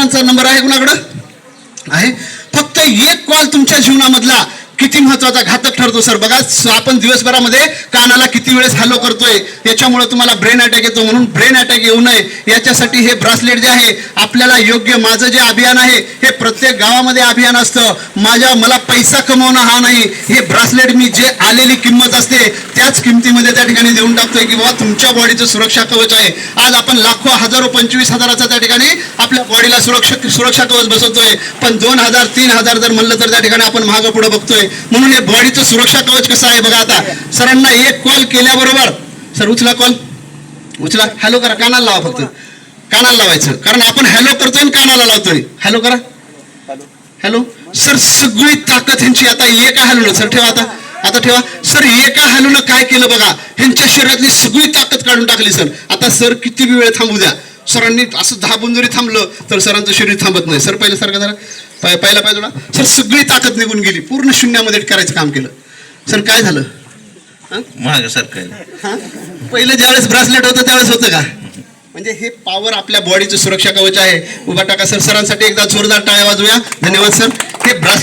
सरांचा नंबर आहे कुणाकडं? आहे. फक्त एक कॉल तुमच्या जीवनामधला किती महत्त्वाचा घातक ठरतो सर? बघा आपण दिवसभरामध्ये कानाला किती वेळेस हॅलो करतोय याच्यामुळे तुम्हाला ब्रेन अटॅक येतो म्हणून ब्रेन अटॅक येऊ नये. याच्यासाठी हे ब्रासलेट जे आहे आपल्याला योग्य माझं जे अभियान आहे हे प्रत्येक गावामध्ये अभियान असतं. माझ्या मला पैसा कमवणं हा नाही. हे ब्रासलेट मी जे आलेली किंमत असते त्याच किमतीमध्ये त्या ठिकाणी देऊन टाकतोय की बाबा तुमच्या बॉडीचं सुरक्षा कवच आहे. आज आपण लाखो हजारो पंचवीस हजाराचा त्या ठिकाणी आपल्या बॉडीला सुरक्षा सुरक्षा कवच बसवतोय. पण दोन हजार तीन हजार जर म्हणलं तर त्या ठिकाणी आपण मागं पुढे बघतोय. म्हणून हे बॉडीचं सुरक्षा कवच कसं आहे बघा आता. सरांना एक कॉल केल्याबरोबर सर उचला कॉल. उचला. हॅलो करा कानाला लावा फक्त. कानाला लावायचं. कारण आपण हॅलो करतोय आणि कानाला लावतोय. हॅलो करा. हॅलो. सर सगळी ताकद ह्यांची आता एका हॅलोनं सर ठेवा आता. आता ठेवा सर एका हॅलोनं काय केलं बघा? ह्यांच्या शरीरातली सगळी ताकद काढून टाकली सर. आता सर किती वेळ थांबू द्या. सरांनी असं दाबून जरी थांबलं तर सरांचं शरीर थांबत नाही. सर पहिलं सारखं जरा पाय पाहिला पाहिजे सर सगळी ताकद निघून गेली. पूर्ण शून्यामध्ये करायचं काम केलं. सर काय झालं? महाग सरकार हा? पहिलं ज्यावेळेस ब्रासलेट होतं त्यावेळेस होतं का? म्हणजे हे पॉवर आपल्या बॉडीचं सुरक्षा कवच आहे. उभा टाका सर. सरांसाठी एकदा जोरदार टाळ्या वाजवूया. धन्यवाद सर. हे ब्रास